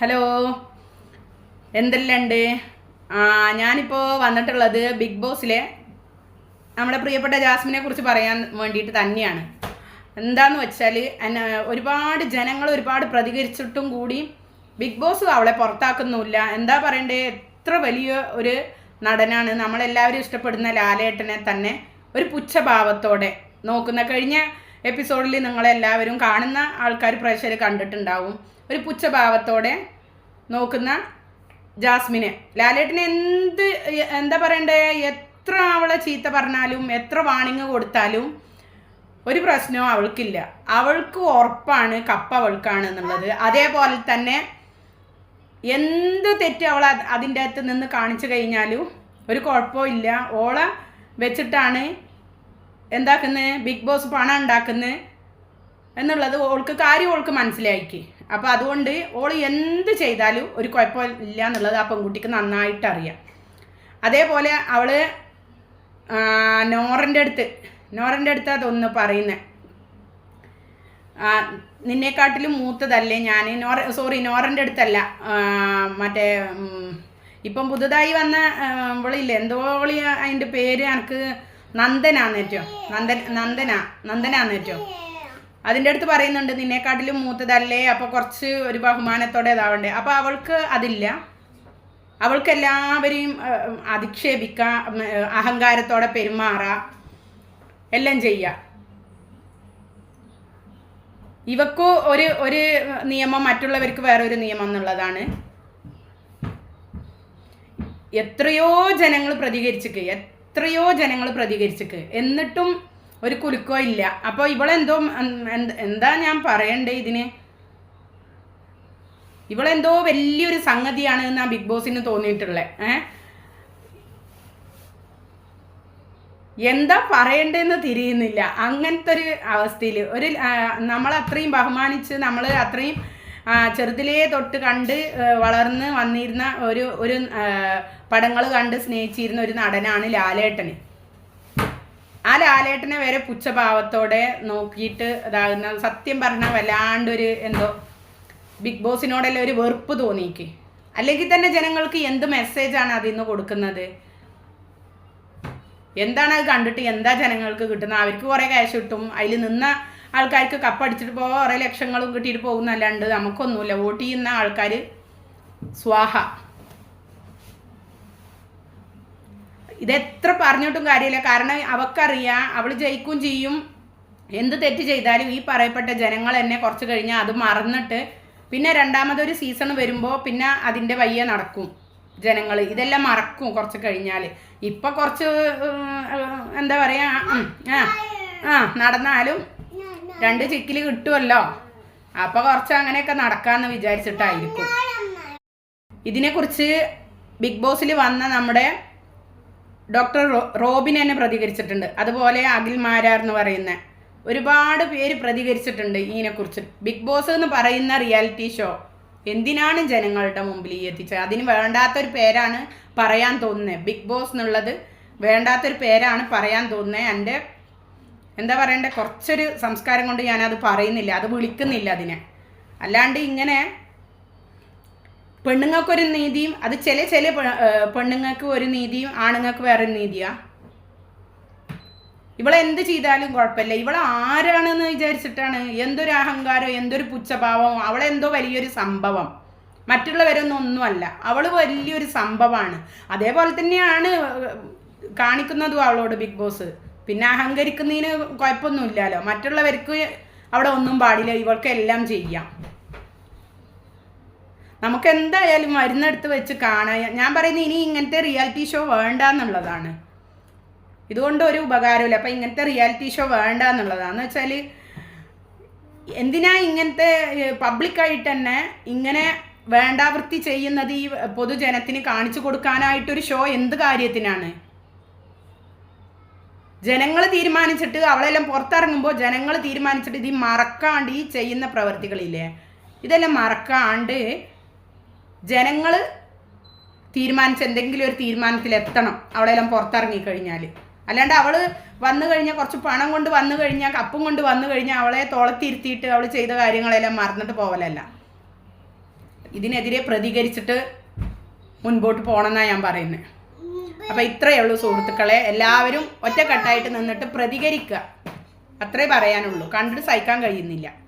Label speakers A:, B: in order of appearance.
A: Hello എന്തെല്ലാം ഉണ്ട് ആ ഞാനിപ്പോൾ വന്നിട്ടുള്ളത് ബിഗ് ബോസിലെ നമ്മുടെ പ്രിയപ്പെട്ട ജാസ്മിനെ കുറിച്ച് പറയാൻ വേണ്ടിയിട്ട് തന്നെയാണ്. എന്താന്ന് വെച്ചാൽ എന്നെ ഒരുപാട് ജനങ്ങൾ ഒരുപാട് പ്രതികരിച്ചിട്ടും കൂടി ബിഗ് ബോസ് അവളെ പുറത്താക്കുന്നില്ല എന്താ പറയണ്ടേ? എത്ര വലിയ ഒരു നടനാണ്. നമ്മളെല്ലാവരും ഇഷ്ടപ്പെടുന്ന ലാലേട്ടനെ തന്നെ ഒരു പുച്ഛഭാവത്തോടെ നോക്കുന്ന കഴിഞ്ഞ എപ്പിസോഡിൽ നിങ്ങളെല്ലാവരും കാണുന്ന ആൾക്കാർ പ്രേക്ഷകർ കണ്ടിട്ടുണ്ടാവും. ഒരു പുച്ഛഭാവത്തോടെ നോക്കുന്ന ജാസ്മിനെ. ലാലേട്ടിനെ എന്ത് എന്താ പറയണ്ടേ? എത്ര അവളെ ചീത്ത പറഞ്ഞാലും എത്ര വാണിങ് കൊടുത്താലും ഒരു പ്രശ്നവും അവൾക്കില്ല. അവൾക്ക് ഉറപ്പാണ് കപ്പ അവൾക്കാണ് എന്നുള്ളത്. അതേപോലെ തന്നെ എന്ത് തെറ്റ് അവൾ അത് അതിന്റെ അകത്ത് നിന്ന് കാണിച്ചു കഴിഞ്ഞാലും ഒരു കുഴപ്പവും ഇല്ല. ഓളെ വെച്ചിട്ടാണ് എന്താക്കുന്നത്? ബിഗ് ബോസ് പണം ഉണ്ടാക്കുന്നത് എന്നുള്ളത് ഓൾക്ക് കാര്യം ഓൾക്ക് മനസ്സിലാക്കി അപ്പോൾ അതുകൊണ്ട് ഓൾ എന്ത് ചെയ്താലും ഒരു കുഴപ്പമില്ല എന്നുള്ളത് ആ പെൺകുട്ടിക്ക് നന്നായിട്ട് അറിയാം. അതേപോലെ അവൾ നോറന്റെ അടുത്ത് നോറന്റെ അടുത്ത് അതൊന്ന് പറയുന്നത് നിന്നെക്കാട്ടിലും മൂത്തതല്ലേ ഞാൻ നോറ സോറി നോറന്റെ അടുത്തല്ല. മറ്റേ ഇപ്പം പുതുതായി വന്ന വിളിയില്ലേ എന്തോ വിളി അതിന്റെ പേര് എനിക്ക് നന്ദനാന്നേറ്റോ നന്ദൻ നന്ദന നന്ദനാന്നേറ്റോ അതിന്റെ അടുത്ത് പറയുന്നുണ്ട് നിന്നെക്കാട്ടിലും മൂത്തതല്ലേ? അപ്പോൾ കുറച്ച് ഒരു ബഹുമാനത്തോടെ ഇതാവണ്ടേ? അപ്പോൾ അവൾക്ക് അതില്ല. അവൾക്ക് എല്ലാവരെയും അധിക്ഷേപിക്കാം അഹങ്കാരത്തോടെ പെരുമാറാം. എല്ലാം ചെയ്യുക ഇവക്കു ഒരു ഒരു നിയമം മറ്റുള്ളവർക്ക് വേറെ ഒരു നിയമം എന്നുള്ളതാണ്. എത്രയോ ജനങ്ങൾ പ്രതികരിച്ചിക്ക് എത്രയോ ജനങ്ങൾ പ്രതികരിച്ചിക്ക്. എന്നിട്ടും ഒരു കുലുക്കോ ഇല്ല. അപ്പോൾ ഇവളെന്തോ എന്താ ഞാൻ പറയണ്ടേ ഇതിന്? ഇവളെന്തോ വലിയൊരു സംഗതിയാണ് എന്നാ ബിഗ് ബോസിന് തോന്നിയിട്ടുള്ളത് ഏഹ് എന്താ പറയണ്ടെന്ന് തിരിയുന്നില്ല. അങ്ങനത്തെ ഒരു അവസ്ഥയിൽ ഒരു നമ്മൾ അത്രയും ബഹുമാനിച്ച് നമ്മൾ അത്രയും ചെറുതിലേ തൊട്ട് കണ്ട് വളർന്ന് വന്നിരുന്ന ഒരു ഒരു പടങ്ങൾ കണ്ട് സ്നേഹിച്ചിരുന്ന ഒരു നടനാണ് ലാലേട്ടന്. ആ ലാലേട്ടനെ വരെ പുച്ഛഭാവത്തോടെ നോക്കിയിട്ട് ഇതാകുന്ന സത്യം പറഞ്ഞാൽ വല്ലാണ്ടൊരു എന്തോ ബിഗ് ബോസിനോടെല്ലാം ഒരു വെറുപ്പ് തോന്നിക്ക് അല്ലെങ്കിൽ തന്നെ ജനങ്ങൾക്ക് എന്ത് മെസ്സേജാണ് അതിൽ നിന്ന് കൊടുക്കുന്നത്? എന്താണ് അത് കണ്ടിട്ട് എന്താ ജനങ്ങൾക്ക് കിട്ടുന്നത്? അവർക്ക് കുറേ ക്യാഷ് കിട്ടും. അതിൽ നിന്ന ആൾക്കാർക്ക് കപ്പടിച്ചിട്ട് പോകാൻ കുറേ ലക്ഷങ്ങളും കിട്ടിയിട്ട് പോകുന്നല്ലാണ്ട് നമുക്കൊന്നുമില്ല. വോട്ട് ചെയ്യുന്ന ആൾക്കാർ സ്വാഹ. ഇതെത്ര പറഞ്ഞിട്ടും കാര്യമില്ല. കാരണം അവക്കറിയാം അവൾ ജയിക്കും ചെയ്യും. എന്ത് തെറ്റ് ചെയ്താലും ഈ പറയപ്പെട്ട ജനങ്ങൾ എന്നെ കുറച്ച് കഴിഞ്ഞാൽ അത് മറന്നിട്ട് പിന്നെ രണ്ടാമതൊരു സീസൺ വരുമ്പോൾ പിന്നെ അതിന്റെ വയ്യ നടക്കും ജനങ്ങൾ ഇതെല്ലാം മറക്കും കുറച്ച് കഴിഞ്ഞാൽ ഇപ്പം കുറച്ച് എന്താ പറയാ ആ നടന്നാലും രണ്ട് ചിക്കിൽ കിട്ടുമല്ലോ അപ്പോൾ കുറച്ച് അങ്ങനെയൊക്കെ നടക്കാമെന്ന് വിചാരിച്ചിട്ടായിരിക്കും. ഇതിനെക്കുറിച്ച് ബിഗ് ബോസിൽ വന്ന നമ്മുടെ ഡോക്ടർ റോബിൻ എന്നെ പ്രതികരിച്ചിട്ടുണ്ട്. അതുപോലെ അഖിൽ മാരാർ എന്ന് പറയുന്ന ഒരുപാട് പേര് പ്രതികരിച്ചിട്ടുണ്ട് ഇതിനെക്കുറിച്ച് ബിഗ് ബോസ് എന്ന് പറയുന്ന റിയാലിറ്റി ഷോ എന്തിനാണ് ജനങ്ങളുടെ മുമ്പിൽ ഈ എത്തിച്ചത്? അതിന് വേണ്ടാത്തൊരു പേരാണ് പറയാൻ തോന്നുന്നത് ബിഗ് ബോസ് എന്നുള്ളത് വേണ്ടാത്തൊരു പേരാണ് പറയാൻ തോന്നുന്നത് എന്റെ എന്താ പറയണ്ടേ? കുറച്ചൊരു സംസ്കാരം കൊണ്ട് ഞാനത് പറയുന്നില്ല. അത് വിളിക്കുന്നില്ല അതിനെ. അല്ലാണ്ട് ഇങ്ങനെ പെണ്ണുങ്ങൾക്കൊരു നീതിയും അത് ചില ചില പെണ്ണുങ്ങൾക്ക് ഒരു നീതിയും ആണുങ്ങൾക്ക് വേറെ നീതിയാ. ഇവളെ എന്ത് ചെയ്താലും കുഴപ്പമില്ല. ഇവളെ ആരാണെന്ന് വിചാരിച്ചിട്ടാണ് എന്തൊരു അഹങ്കാരം എന്തൊരു പുച്ഛഭാവം അവളെന്തോ വലിയൊരു സംഭവം. മറ്റുള്ളവരൊന്നും ഒന്നുമല്ല. അവൾ വലിയൊരു സംഭവമാണ്. അതേപോലെ തന്നെയാണ് കാണിക്കുന്നതും അവളോട് ബിഗ് ബോസ്. പിന്നെ അഹങ്കരിക്കുന്നതിന് കുഴപ്പമൊന്നുമില്ലല്ലോ. മറ്റുള്ളവർക്ക് അവിടെ ഒന്നും പാടില്ല. ഇവൾക്ക് എല്ലാം ചെയ്യാം. നമുക്ക് എന്തായാലും മരുന്നെടുത്ത് വെച്ച് കാണാൻ ഞാൻ പറയുന്നത് ഇനി ഇങ്ങനത്തെ റിയാലിറ്റി ഷോ വേണ്ട എന്നുള്ളതാണ് ഇതുകൊണ്ട് ഒരു ഉപകാരമില്ല അപ്പം ഇങ്ങനത്തെ റിയാലിറ്റി ഷോ വേണ്ട എന്നുള്ളതാണ് എന്ന് വെച്ചാൽ എന്തിനാ ഇങ്ങനത്തെ പബ്ലിക്കായിട്ട് തന്നെ ഇങ്ങനെ വേണ്ടാവൃത്തി ചെയ്യുന്നത് ഈ പൊതുജനത്തിന് കാണിച്ചു കൊടുക്കാനായിട്ടൊരു ഷോ എന്ത് കാര്യത്തിനാണ്? ജനങ്ങൾ തീരുമാനിച്ചിട്ട് അവളെല്ലാം പുറത്തിറങ്ങുമ്പോൾ ജനങ്ങൾ തീരുമാനിച്ചിട്ട് ഇത് മറക്കാണ്ട് ഈ ചെയ്യുന്ന പ്രവൃത്തികളില്ലേ ഇതെല്ലാം മറക്കാണ്ട് ജനങ്ങൾ തീരുമാനിച്ച എന്തെങ്കിലും ഒരു തീരുമാനത്തിൽ എത്തണം. അവളെല്ലാം പുറത്തിറങ്ങിക്കഴിഞ്ഞാൽ അല്ലാണ്ട് അവൾ വന്നു കഴിഞ്ഞാൽ കുറച്ച് പണം കൊണ്ട് വന്നു കഴിഞ്ഞാൽ കപ്പും കൊണ്ട് വന്നു കഴിഞ്ഞാൽ അവളെ തോളത്തിരുത്തിയിട്ട് അവൾ ചെയ്ത കാര്യങ്ങളെല്ലാം മറന്നിട്ട് പോവലല്ല. ഇതിനെതിരെ പ്രതികരിച്ചിട്ട് മുൻപോട്ട് പോകണമെന്നാണ് ഞാൻ പറയുന്നത് അപ്പം ഇത്രയേ ഉള്ളൂ സുഹൃത്തുക്കളെ. എല്ലാവരും ഒറ്റക്കെട്ടായിട്ട് നിന്നിട്ട് പ്രതികരിക്കുക. അത്രേ പറയാനുള്ളൂ. കണ്ടിട്ട് സഹിക്കാൻ കഴിയുന്നില്ല.